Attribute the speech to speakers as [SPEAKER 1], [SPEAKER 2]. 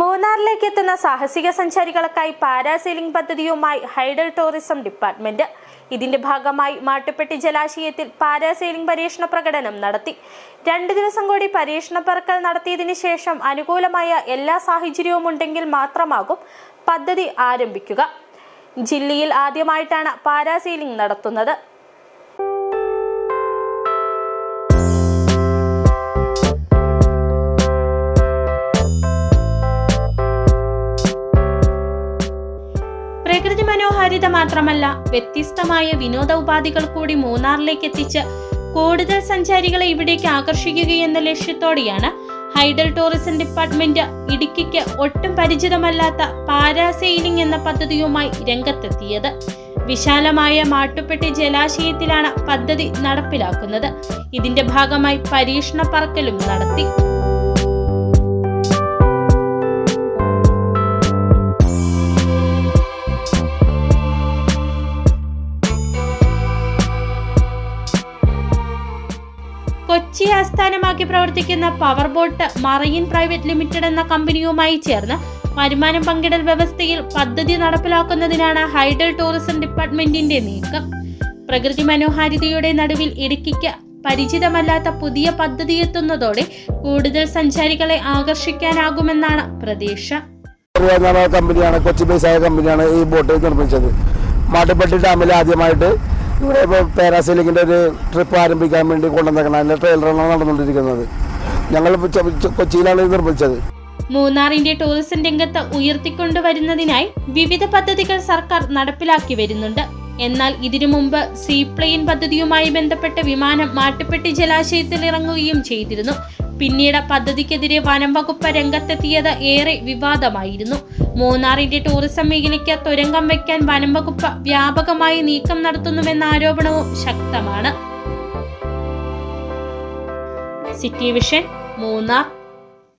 [SPEAKER 1] മൂന്നാറിലേക്ക് എത്തുന്ന സാഹസിക സഞ്ചാരികൾക്കായി പാരാസീലിംഗ് പദ്ധതിയുമായി ഹൈഡൽ ടൂറിസം ഡിപ്പാർട്ട്മെന്റ്. ഇതിന്റെ ഭാഗമായി മാട്ടുപ്പെട്ടി ജലാശയത്തിൽ പാരാസീലിംഗ് പരീക്ഷണ പ്രകടനം നടത്തി. രണ്ട് ദിവസം കൂടി പരീക്ഷണ പറക്കൽ നടത്തിയതിന് ശേഷം അനുകൂലമായ എല്ലാ സാഹചര്യവും ഉണ്ടെങ്കിൽ മാത്രമാകും പദ്ധതി ആരംഭിക്കുക. ജില്ലയിൽ ആദ്യമായിട്ടാണ് പാരാസീലിംഗ് നടത്തുന്നത്. പ്രകൃതി മനോഹാരിത മാത്രമല്ല വ്യത്യസ്തമായ വിനോദ ഉപാധികൾ കൂടി മൂന്നാറിലേക്ക് എത്തിച്ച് കൂടുതൽ സഞ്ചാരികളെ ഇവിടേക്ക് ആകർഷിക്കുകയെന്ന ലക്ഷ്യത്തോടെയാണ് ഹൈഡൽ ടൂറിസം ഡിപ്പാർട്ട്മെന്റ് ഇടുക്കിക്ക് ഒട്ടും പരിചിതമല്ലാത്ത പാരാസെയിലിംഗ് എന്ന പദ്ധതിയുമായി രംഗത്തെത്തിയത്. വിശാലമായ മാട്ടുപ്പെട്ടി ജലാശയത്തിലാണ് പദ്ധതി നടപ്പിലാക്കുന്നത്. ഇതിന്റെ ഭാഗമായി പരീക്ഷണ പറക്കലും നടത്തി. കൊച്ചി ആസ്ഥാനമാക്കി പ്രവർത്തിക്കുന്ന power boat marine private limited എന്ന കമ്പനിയുമായി ചേർന്ന് വരുമാനം പങ്കിടൽ വ്യവസ്ഥയിൽ പദ്ധതി നടപ്പിലാക്കുന്നതിനാണ് ഹൈഡൽ ടൂറിസം ഡിപ്പാർട്ട്മെന്റിന്റെ നീക്കം. പ്രകൃതി മനോഹാരിതയുടെ നടുവിൽ ഇടുക്കിക്ക് പരിചിതമല്ലാത്ത പുതിയ പദ്ധതി എത്തുന്നതോടെ കൂടുതൽ സഞ്ചാരികളെ ആകർഷിക്കാനാകുമെന്നാണ് പ്രതീക്ഷ.
[SPEAKER 2] കമ്പനിയാണ് കൊച്ചി ബേസായ കമ്പനിയാണ് ഈ ബോട്ട് നിർമ്മിച്ചത്. മാട്ടുപ്പെട്ടി ഡാമിൽ ആദ്യമായിട്ട് ഇവിടെ ഇപ്പോൾ പാരാസൈലിങ്ങിന്റെ ഒരു ട്രിപ്പ് ആരംഭിക്കാൻ വേണ്ടി കൊണ്ടുവന്നേക്കണം അതിന്റെ ട്രെയിലറാണ് നടന്നുകൊണ്ടിരിക്കുന്നത്. ഞങ്ങൾ കൊച്ചിയിലാണ് ഇത് നിർമ്മിച്ചത്.
[SPEAKER 1] മൂന്നാറിന്റെ ടൂറിസം രംഗത്ത് ഉയർത്തിക്കൊണ്ടുവരുന്നതിനായി വിവിധ പദ്ധതികൾ സർക്കാർ നടപ്പിലാക്കി വരുന്നുണ്ട്. എന്നാൽ ഇതിനു മുമ്പ് സീപ്ലെയിൻ പദ്ധതിയുമായി ബന്ധപ്പെട്ട വിമാനം മാട്ടുപ്പെട്ടി ജലാശയത്തിൽ ഇറങ്ങുകയും ചെയ്തിരുന്നു. പിന്നീട് പദ്ധതിക്കെതിരെ വനം വകുപ്പ് രംഗത്തെത്തിയത് ഏറെ വിവാദമായിരുന്നു. മൂന്നാറിന്റെ ടൂറിസം മേഖലയ്ക്ക് തുരങ്കം വയ്ക്കാൻ വനം വകുപ്പ് വ്യാപകമായി നീക്കം നടത്തുന്നുവെന്ന ആരോപണവും ശക്തമാണ്. City vision Munnar.